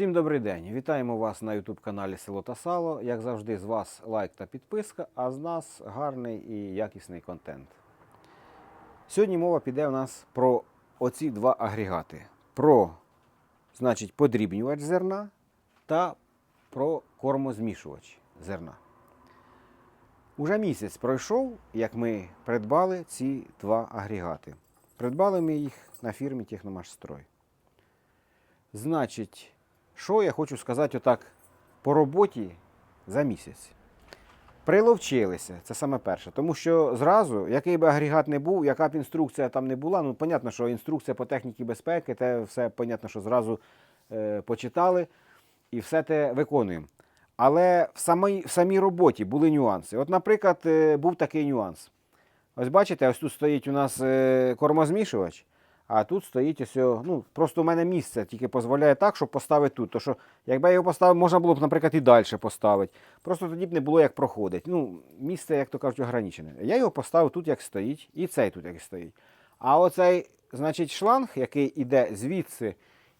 Всім добрий день! Вітаємо вас на YouTube каналі Село та Сало. Як завжди, з вас лайк та підписка, а з нас гарний і якісний контент. Сьогодні мова піде у нас про оці два агрегати: про значить, подрібнювач зерна та про кормозмішувач зерна. Уже місяць пройшов, як ми придбали ці два агрегати. Придбали ми їх на фірмі Техномашстрой. Значить, що я хочу сказати отак по роботі за місяць. Приловчилися, це саме перше. Тому що зразу, який би агрегат не був, яка б інструкція там не була, ну, понятно, що інструкція по техніці безпеки, те все понятно, що зразу е, почитали і все те виконуємо. Але в самій, в самій роботі були нюанси. От, наприклад, е, був такий нюанс. Ось бачите, ось тут стоїть у нас е, кормозмішувач, а тут стоїть ось, ну, просто у мене місце тільки дозволяє так, щоб поставити тут. То що, якби я його поставив, можна було б, наприклад, і далі поставити. Просто тоді б не було як проходити. Ну, місце, як то кажуть, ограничене. Я його поставив тут, як стоїть, і цей тут як стоїть. А оцей, значить, шланг, який іде звідси,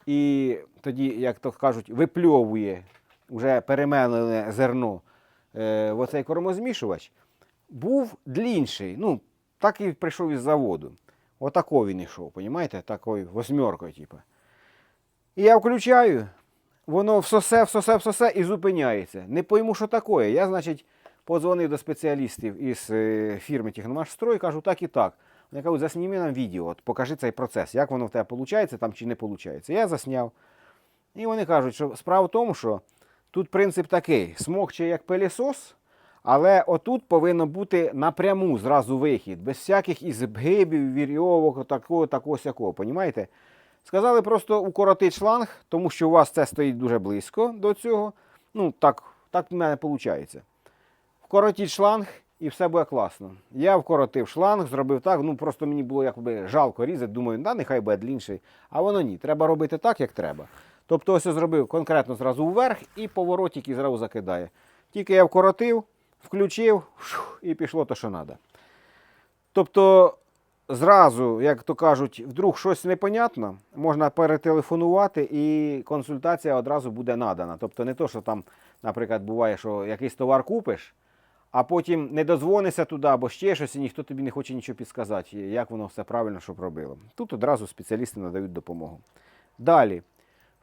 і тоді, як то кажуть, випльовує вже перемелене зерно е, в оцей кормозмішувач, був длінший. Ну, так і прийшов із заводу. Отако він йшов, понімаєте? Такою восьмеркою, типу. І я включаю, воно всосе, всосе, всосе і зупиняється. Не пойму, що таке. Я, значить, подзвонив до спеціалістів із е, фірми Техномашстрой, кажу, так і так. Вони кажуть, засніми нам відео, от, покажи цей процес, як воно в тебе виходить там чи не виходить. Я засняв. І вони кажуть, що справа в тому, що тут принцип такий: смокче як пилісос, але отут повинно бути напряму зразу вихід, без всяких ізгибів, вірьовок, такого, такого, сякого. Понімаєте? Сказали просто укоротити шланг, тому що у вас це стоїть дуже близько до цього. Ну, так, так в мене виходить. Вкоротіть шланг і все буде класно. Я вкоротив шланг, зробив так. Ну просто мені було якби жалко різати. Думаю, да, нехай буде длінший. А воно ні. Треба робити так, як треба. Тобто, ось я зробив конкретно зразу вверх і поворотик зразу закидає. Тільки я вкоротив, включив і пішло то, що треба. Тобто, зразу, як то кажуть, вдруг щось непонятно, можна перетелефонувати і консультація одразу буде надана. Тобто не то, що там, наприклад, буває, що якийсь товар купиш, а потім не дозвонишся туди або ще щось, і ніхто тобі не хоче нічого підсказати, як воно все правильно, щоб робило. Тут одразу спеціалісти надають допомогу. Далі,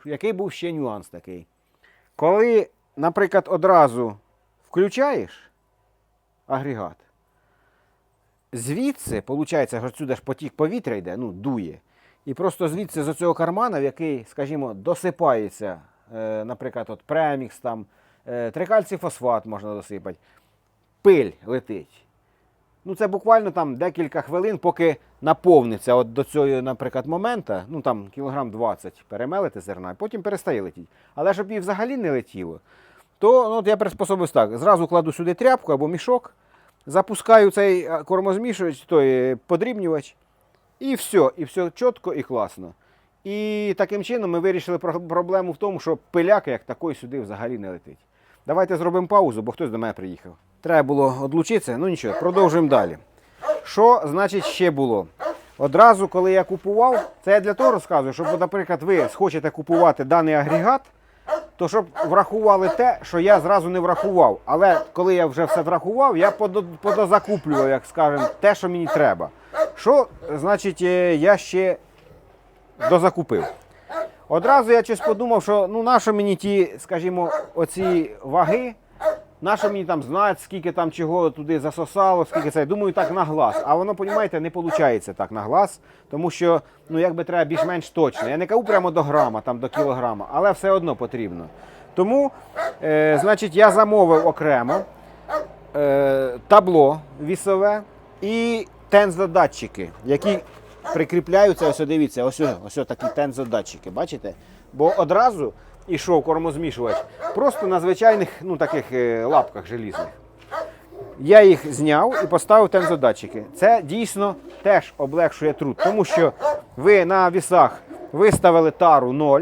який був ще нюанс такий? Коли, наприклад, одразу включаєш агрегат, звідси, виходить, що сюди ж потік повітря йде, ну, дує. І просто звідси з цього кармана, в який, скажімо, досипається, е, наприклад, от премікс, там, е, трикальцій фосфат можна досипати, пиль летить. Ну, це буквально там декілька хвилин, поки наповниться от до цього, наприклад, моменту, ну там кілограм 20 перемелити зерна, потім перестає летіти. Але щоб її взагалі не летіло, то ну, от я приспособився так. Зразу кладу сюди тряпку або мішок, запускаю цей е, кормозмішувач, той е, подрібнювач, і все, і все чітко і класно. І таким чином ми вирішили проблему в тому, що пиляка як такої сюди взагалі не летить. Давайте зробимо паузу, бо хтось до мене приїхав. Треба було одлучитися, ну нічого, продовжуємо далі. Що значить ще було? Одразу, коли я купував, це я для того розказую, щоб, наприклад, ви схочете купувати даний агрегат, то щоб врахували те, що я зразу не врахував. Але коли я вже все врахував, я подо- подозакуплював, як скажемо, те, що мені треба. Що, значить, е, я ще дозакупив. Одразу я щось подумав, що ну нащо мені ті, скажімо, оці ваги, нащо мені там знати, скільки там чого туди засосало, скільки це. Думаю, так на глаз. А воно, розумієте, не виходить так на глаз, тому що ну якби треба більш-менш точно. Я не кажу прямо до грама, там до кілограма, але все одно потрібно. Тому, е, значить, я замовив окремо е, табло вісове і тензодатчики, які прикріпляються, ось дивіться, ось, ось такі тензодатчики, бачите? Бо одразу йшов кормозмішувач просто на звичайних ну, таких е, лапках желізних. Я їх зняв і поставив тензодатчики. Це дійсно теж облегшує труд, тому що ви на вісах виставили тару 0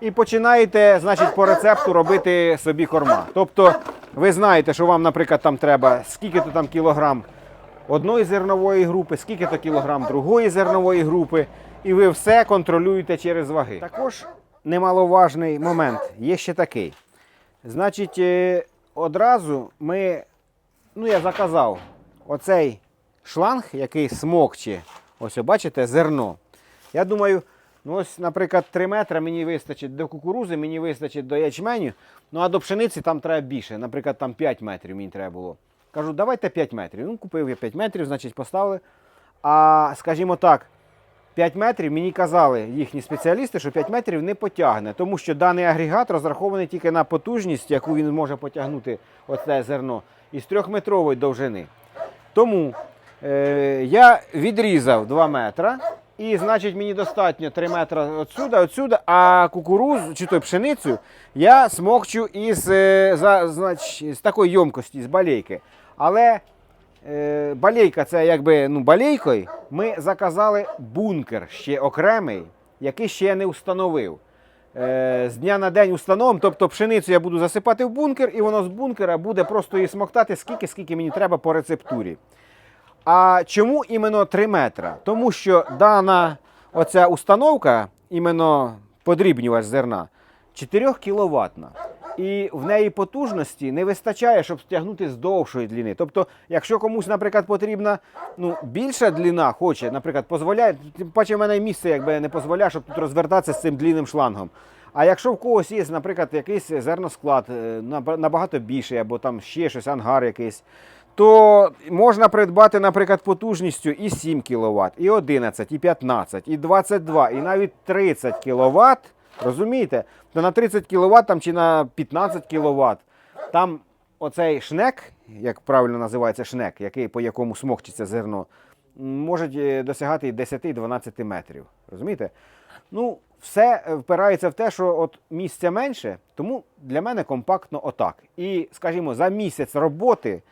і починаєте, значить, по рецепту робити собі корма. Тобто ви знаєте, що вам, наприклад, там треба скільки-то там кілограм одної зернової групи, скільки-то кілограм другої зернової групи, і ви все контролюєте через ваги. Також немаловажний момент. Є ще такий. Значить, е, одразу ми, ну я заказав оцей шланг, який смокче. Ось, бачите, зерно. Я думаю, ну ось, наприклад, 3 метри мені вистачить до кукурузи, мені вистачить до ячменю. Ну а до пшениці там треба більше. Наприклад, там 5 метрів мені треба було. Кажу, давайте 5 метрів. Ну, купив я 5 метрів, значить, поставили. А скажімо так, 5 метрів мені казали їхні спеціалісти, що 5 метрів не потягне, тому що даний агрегат розрахований тільки на потужність, яку він може потягнути оце зерно, із 3-метрової довжини. Тому е, я відрізав 2 метри, і значить мені достатньо 3 метри отсюда, отсюда, а кукурузу чи то пшеницю я смокчу із, е, за, значить, з такої ємкості, з балейки. Але балейка це якби ну, балейкою. Ми заказали бункер ще окремий, який ще я не встановив. Е, з дня на день установим, тобто пшеницю я буду засипати в бункер, і воно з бункера буде просто її смоктати скільки, скільки мені треба по рецептурі. А чому іменно 3 метра? Тому що дана оця установка, іменно подрібнювач зерна, 4 кВт. І в неї потужності не вистачає, щоб стягнути з довшої длини. Тобто, якщо комусь, наприклад, потрібна ну, більша длина, хоче, наприклад, дозволяє, тим паче в мене місце якби не дозволяє, щоб тут розвертатися з цим длинним шлангом. А якщо в когось є, наприклад, якийсь зерносклад е, набагато більший, або там ще щось, ангар якийсь, то можна придбати, наприклад, потужністю і 7 кВт, і 11, і 15, і 22, і навіть 30 кВт. Розумієте? То на 30 кВт там, чи на 15 кВт там оцей шнек, як правильно називається шнек, який, по якому смокчиться зерно, може досягати і 10-12 метрів. Розумієте? Ну, все е, впирається в те, що от місця менше, тому для мене компактно отак. І, скажімо, за місяць роботи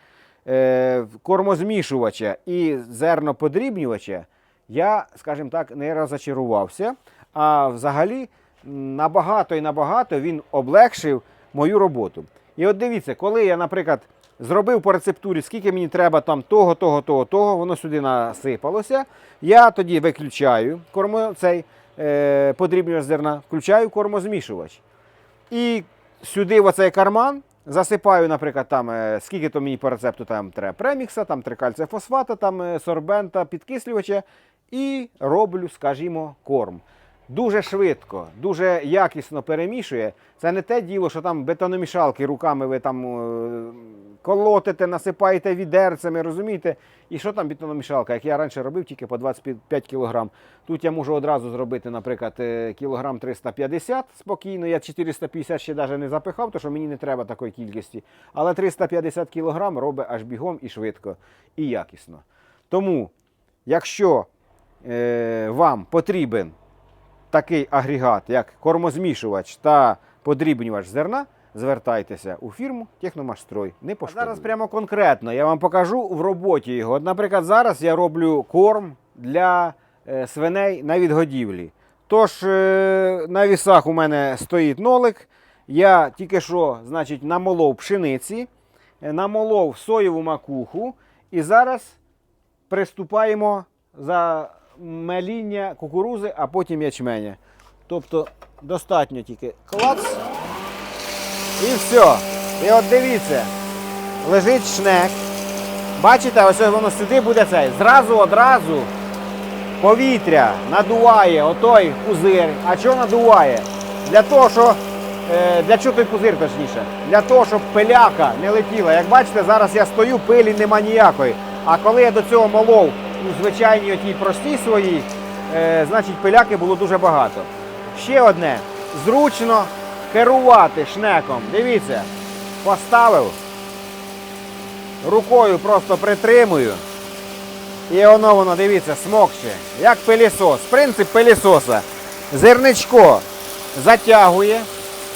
е, кормозмішувача і зерноподрібнювача я, скажімо так, не розочарувався. А взагалі набагато і набагато він облегшив мою роботу. І от дивіться, коли я, наприклад, зробив по рецептурі, скільки мені треба там того, того, того, того, воно сюди насипалося. Я тоді виключаю кормо, цей е, подрібнювач зерна, включаю кормозмішувач. І сюди в оцей карман засипаю, наприклад, там, е, скільки то мені по рецепту там треба премікса, там трикальція фосфата, там е, сорбента, підкислювача, і роблю, скажімо, корм. Дуже швидко, дуже якісно перемішує. Це не те діло, що там бетономішалки руками ви там е, колотите, насипаєте відерцями, розумієте? І що там бетономішалка? Як я раніше робив, тільки по 25 кг. Тут я можу одразу зробити, наприклад, е, кілограм 350 спокійно. Я 450 ще навіть не запихав, тому що мені не треба такої кількості. Але 350 кг робить аж бігом і швидко, і якісно. Тому, якщо е, вам потрібен такий агрегат, як кормозмішувач та подрібнювач зерна, звертайтеся у фірму Техномашстрой. Не пошкодує. Зараз прямо конкретно я вам покажу в роботі його. От, наприклад, зараз я роблю корм для е, свиней на відгодівлі. Тож е, на вісах у мене стоїть нолик. Я тільки що значить, намолов пшениці, е, намолов соєву макуху. І зараз приступаємо за меління кукурузи, а потім ячменя. Тобто достатньо тільки клац. І все. І от дивіться, лежить шнек. Бачите, ось воно сюди буде цей. Зразу одразу повітря надуває отой пузир. А що надуває? Для того, що. е, Для чого той пузир точніше? Для того, щоб пиляка не летіла. Як бачите, зараз я стою, пилі нема ніякої. А коли я до цього молов у звичайній отій простій своїй, е, значить пиляки було дуже багато. Ще одне. Зручно керувати шнеком. Дивіться, поставив, рукою просто притримую. І воно воно, дивіться, смокче, як пилісос. Принцип пилісоса. Зерничко затягує,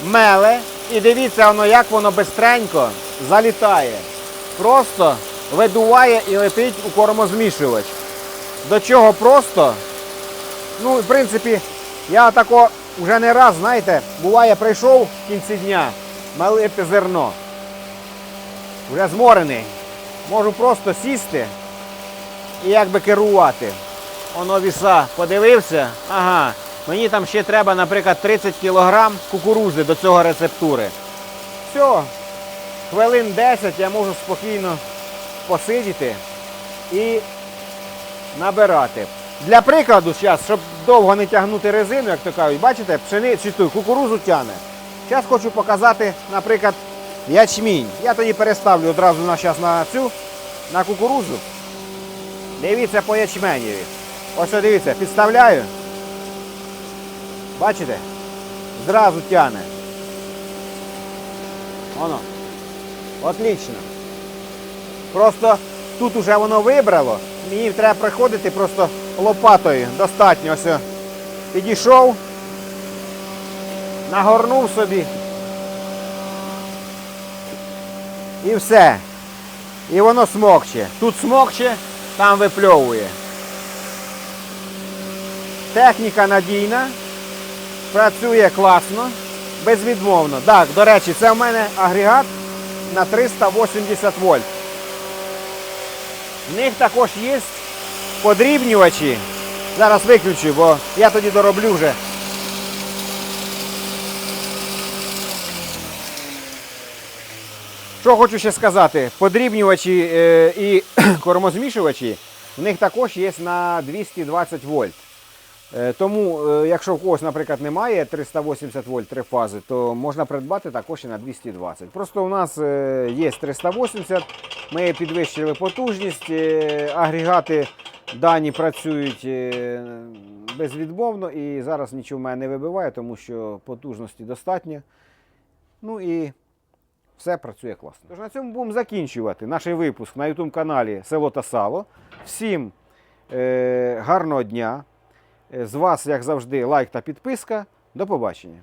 меле, і дивіться, воно, як воно бистренько залітає. Просто видуває і летить у кормозмішувач. До чого просто. Ну, в принципі, я тако вже не раз, знаєте, буває, прийшов в кінці дня малити зерно. Вже зморений. Можу просто сісти і якби керувати. Воно віса подивився, ага, Мені там ще треба, наприклад, 30 кг кукурузи до цього рецептури. Все, хвилин 10 я можу спокійно посидіти і набирати. Для прикладу, зараз, щоб довго не тягнути резину, як то кажуть, бачите, пшеницю, ту, кукурузу тяне. Зараз хочу показати, наприклад, ячмінь. Я тоді переставлю одразу на, на цю, на кукурузу. Дивіться по ячменєві. Ось дивіться, підставляю. Бачите? Зразу тяне. Воно. Отлично. Просто тут уже воно вибрало. Мені треба приходити просто лопатою. Достатньо ось. Підійшов, нагорнув собі. І все. І воно смокче. Тут смокче, там випльовує. Техніка надійна, працює класно, безвідмовно. Так, до речі, це в мене агрегат на 380 вольт. В них також є подрібнювачі. Зараз виключу, бо я тоді дороблю вже. Що хочу ще сказати, подрібнювачі е, і кормозмішувачі, в них також є на 220 вольт. Е, Тому, е, якщо в когось, наприклад, немає 380 вольт три фази, то можна придбати також і на 220. Просто у нас е, є 380, ми підвищили потужність, агрегати дані працюють безвідмовно і зараз нічого в мене не вибиває, тому що потужності достатньо. Ну і все працює класно. Тож на цьому будемо закінчувати наш випуск на YouTube каналі Село та Сало. Всім е, гарного дня. З вас, як завжди, лайк та підписка. До побачення.